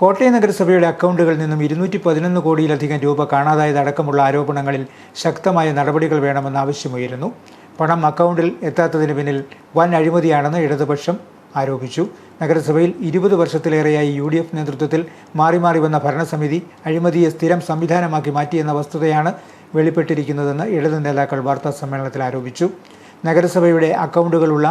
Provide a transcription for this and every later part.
കോട്ടയം നഗരസഭയുടെ അക്കൗണ്ടുകളിൽ നിന്നും ഇരുന്നൂറ്റി പതിനൊന്ന് കോടിയിലധികം രൂപ കാണാതായതടക്കമുള്ള ആരോപണങ്ങളിൽ ശക്തമായ നടപടികൾ വേണമെന്ന് ആവശ്യമുയരുന്നു. പണം അക്കൗണ്ടിൽ എത്താത്തതിന് പിന്നിൽ വൻ അഴിമതിയാണെന്ന് ഇടതുപക്ഷം ആരോപിച്ചു. നഗരസഭയിൽ ഇരുപത് വർഷത്തിലേറെയായി യു ഡി എഫ് നേതൃത്വത്തിൽ മാറി മാറി വന്ന ഭരണസമിതി അഴിമതിയെ സ്ഥിരം സംവിധാനമാക്കി മാറ്റിയെന്ന വസ്തുതയാണ് വെളിപ്പെട്ടിരിക്കുന്നതെന്ന് ഇടതു നേതാക്കൾ വാർത്താ സമ്മേളനത്തിൽ ആരോപിച്ചു. നഗരസഭയുടെ അക്കൗണ്ടുകളുള്ള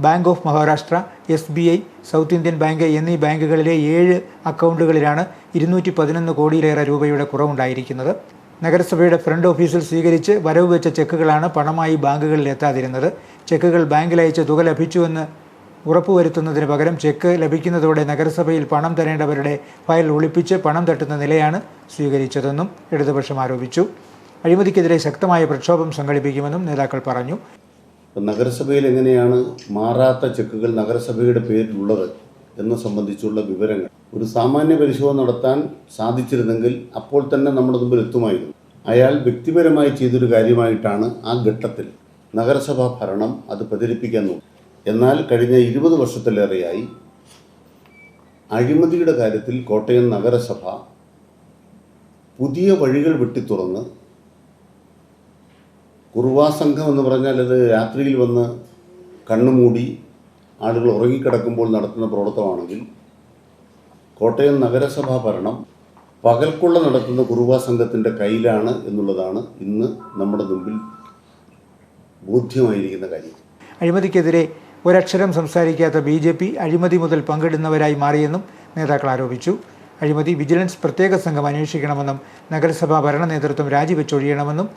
bank of Maharashtra S B I south Indian bank എന്നീ ബാങ്കുകളിലെ ഏഴ് അക്കൗണ്ടുകളിലാണ് ഇരുന്നൂറ്റി പതിനൊന്ന് കോടിയിലേറെ രൂപയുടെ കുറവുണ്ടായിരിക്കുന്നത്. നഗരസഭയുടെ ഫ്രണ്ട് ഓഫീസിൽ സ്വീകരിച്ച് വരവ് വെച്ച ചെക്കുകളാണ് പണമായി ബാങ്കുകളിൽ എത്താതിരുന്നത്. ചെക്കുകൾ ബാങ്കിൽ അയച്ച തുക ലഭിച്ചുവെന്ന് ഉറപ്പുവരുത്തുന്നതിന് പകരം ചെക്ക് ലഭിക്കുന്നതോടെ നഗരസഭയിൽ പണം തരേണ്ടവരുടെ ഫയൽ ഒളിപ്പിച്ച് പണം തട്ടുന്ന നിലയാണ് സ്വീകരിച്ചതെന്നും ഇടതുപക്ഷം ആരോപിച്ചു. അഴിമതിക്കെതിരെ ശക്തമായ പ്രക്ഷോഭം സംഘടിപ്പിക്കുമെന്നും നേതാക്കൾ പറഞ്ഞു. നഗരസഭയിൽ എങ്ങനെയാണ് മാറാത്ത ചെക്കുകൾ നഗരസഭയുടെ പേരിലുള്ളത് എന്നെ സംബന്ധിച്ചുള്ള വിവരങ്ങൾ. ഒരു സാമാന്യ പരിശോധന നടത്താൻ സാധിച്ചിരുന്നെങ്കിൽ അപ്പോൾ തന്നെ നമ്മുടെ മുമ്പിൽ എത്തുമായിരുന്നു. അയാൾ വ്യക്തിപരമായി ചെയ്തൊരു കാര്യമായിട്ടാണ് ആ ഘട്ടത്തിൽ നഗരസഭാ ഭരണം അത് പ്രചരിപ്പിക്കാൻ നോക്കി. എന്നാൽ കഴിഞ്ഞ ഇരുപത് വർഷത്തിലേറെയായി അഴിമതിയുടെ കാര്യത്തിൽ കോട്ടയം നഗരസഭ പുതിയ വഴികൾ വെട്ടിത്തുറന്ന് കുറുവാ സംഘം എന്ന് പറഞ്ഞാൽ അത് രാത്രിയിൽ വന്ന് കണ്ണുമൂടി ആളുകൾ ഉറങ്ങിക്കിടക്കുമ്പോൾ നടത്തുന്ന പ്രവർത്തനമാണെങ്കിൽ കോട്ടയം നഗരസഭാ ഭരണം പകൽക്കൊള്ള നടത്തുന്ന കുറുവാ സംഘത്തിന്റെ കയ്യിലാണ് എന്നുള്ളതാണ് ഇന്ന് നമ്മുടെ മുമ്പിൽ ബോധ്യമായിരിക്കുന്ന കാര്യം. അഴിമതിക്കെതിരെ ഒരക്ഷരം സംസാരിക്കാത്ത ബി ജെ പി അഴിമതി മുതൽ പങ്കിടുന്നവരായി മാറിയെന്നും നേതാക്കൾ ആരോപിച്ചു. അഴിമതി വിജിലൻസ് പ്രത്യേക സംഘം അന്വേഷിക്കണമെന്നും നഗരസഭാ ഭരണ നേതൃത്വം രാജിവെച്ചൊഴിയണമെന്നും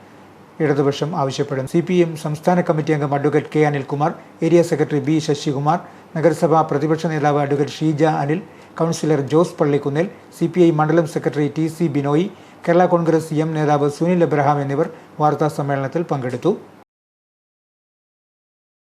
ഇടതുപക്ഷം ആവശ്യപ്പെടുന്നു സി പി എം സംസ്ഥാന കമ്മിറ്റി അംഗം advocate K Anilkumar area secretary B Sasikumar നഗരസഭാ പ്രതിപക്ഷ നേതാവ് advocate Sheeja Anil councillor Jose Pallikkunnel C P I മണ്ഡലം secretary T C Binoy Kerala Congress M നേതാവ് സുനിൽ എബ്രഹാം എന്നിവർ വാർത്താ സമ്മേളനത്തിൽ പങ്കെടുത്തു.